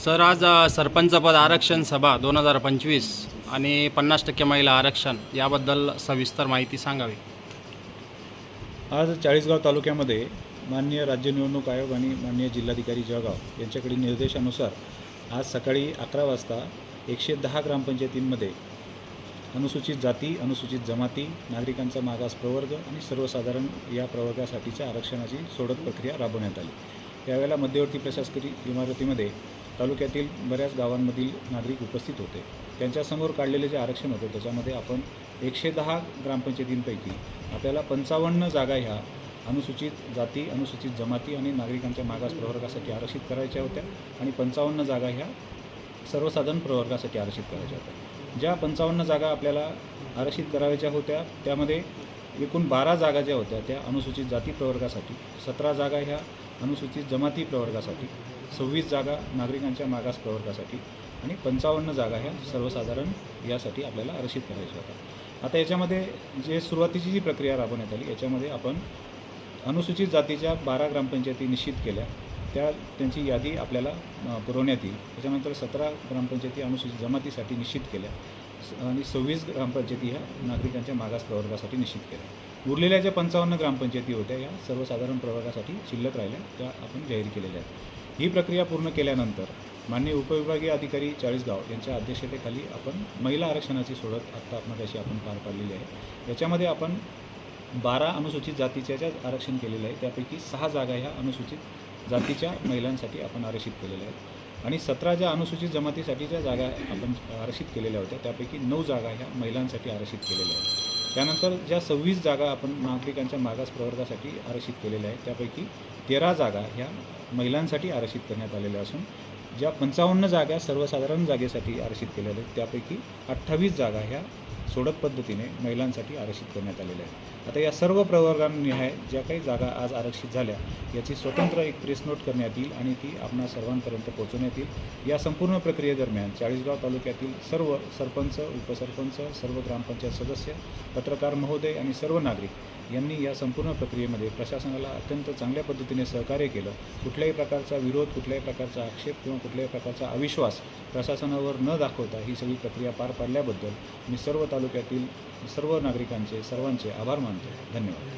Sir आज सरपंचपद आरक्षण सभा दोन हजार पंचवीस आणि पन्नास टक्के महिला आरक्षण याबद्दल सविस्तर माहिती सांगावी. आज चाळीसगाव तालुक्यामध्ये माननीय राज्य निवडणूक आयोग आणि माननीय जिल्हाधिकारी जळगाव यांच्याकडे निर्देशानुसार आज सकाळी अकरा वाजता एकशे दहा ग्रामपंचायतींमध्ये अनुसूचित जाती अनुसूचित जमाती नागरिकांचा मागास प्रवर्ग आणि सर्वसाधारण या प्रवर्गासाठीच्या आरक्षणाची सोडत प्रक्रिया राबवण्यात आली. त्यावेळेला मध्यवर्ती प्रशासकीय इमारतीमध्ये तालुक्यातील बऱ्याच गावांमधील नागरिक उपस्थित होते. त्यांच्यासमोर काढलेले जे आरक्षण होते त्याच्यामध्ये आपण एकशे दहा ग्रामपंचायतींपैकी आपल्याला पंचावन्न जागा ह्या अनुसूचित जाती अनुसूचित जमाती आणि नागरिकांच्या मागास प्रवर्गासाठी आरक्षित करायच्या होत्या आणि पंचावन्न जागा ह्या सर्वसाधारण प्रवर्गासाठी आरक्षित करायच्या होत्या. ज्या पंचावन्न जागा आपल्याला आरक्षित करायच्या होत्या त्यामध्ये एकूण बारा जागा ज्या होत्या त्या अनुसूचित जाती प्रवर्गासाठी सतरा जागा ह्या अनुसूचित जमाती प्रवर्गासाठी सव्वीस जागा नागरिकांच्या मागास प्रवर्गासाठी आणि पंचावन्न जागा ह्या सर्वसाधारण यासाठी आपल्याला आरक्षित करायच्या होत्या. आता याच्यामध्ये जे सुरुवातीची जी प्रक्रिया राबवण्यात आली याच्यामध्ये आपण अनुसूचित जातीच्या बारा ग्रामपंचायती निश्चित केल्या. त्या त्यांची यादी आपल्याला पुरवण्यात येईल. त्याच्यानंतर सतरा ग्रामपंचायती अनुसूचित जमातीसाठी निश्चित केल्या. स- आणि सव्वीस ग्रामपंचायती ह्या नागरिकांच्या मागास प्रवर्गासाठी निश्चित केल्या. उरलेल्या ज्या पंचावन्न ग्रामपंचायती होत्या या सर्वसाधारण प्रवर्गासाठी शिल्लक राहिल्या त्या आपण जाहीर केलेल्या आहेत. ही प्रक्रिया पूर्ण केल्यानंतर माननीय उपविभागीय अधिकारी चाळीसगाव यांच्या अध्यक्षतेखाली आपण महिला आरक्षणाची सोडत आत्ता आपण पार पाडलेली आहे. याच्यामध्ये आपण बारा अनुसूचित जातीच्या ज्या आरक्षण केलेलं आहे त्यापैकी सहा जागा ह्या अनुसूचित जातीच्या महिलांसाठी आपण आरक्षित केलेल्या आहेत. आणि सतरा ज्या अनुसूचित जमातीसाठीच्या जागा आपण आरक्षित केलेल्या होत्या त्यापैकी नऊ जागा ह्या महिलांसाठी आरक्षित केलेल्या आहेत. त्यानंतर ज्या सव्वीस जागा आपण नागरिकांच्या मागास प्रवर्गासाठी आरक्षित केलेल्या आहेत त्यापैकी तेरा जागा ह्या महिलांसाठी आरक्षित करण्यात आलेल्या असून ज्या पंचावन्न जागा सर्वसाधारण जागेसाठी आरक्षित केलेल्या आहेत त्यापैकी अठ्ठावीस जागा ह्या सोडत पद्धतीने महिलांसाठी आरक्षित करण्यात आलेल्या आहेत. आता या सर्व प्रवर्गांनिहाय ज्या काही जागा आज आरक्षित झाल्या याची स्वतंत्र एक प्रेस नोट करण्यात येईल आणि ती आपणा सर्वांपर्यंत पोहोचवण्यात येईल. या संपूर्ण प्रक्रियेदरम्यान चाळीसगाव तालुक्यातील सर्व सरपंच उपसरपंच सर्व ग्रामपंचायत सदस्य पत्रकार महोदय आणि सर्व नागरिक यांनी या संपूर्ण प्रक्रियेमध्ये प्रशासनाला अत्यंत चांगल्या पद्धतीने सहकार्य केलं. कुठल्याही प्रकारचा विरोध कुठल्याही प्रकारचा आक्षेप किंवा कुठल्याही प्रकारचा अविश्वास प्रशासनावर न दाखवता ही सगळी प्रक्रिया पार पाडल्याबद्दल मी सर्व तालुक्यातील सर्व नागरिकांचे सर्वांचे आभार मानतो. धन्यवाद.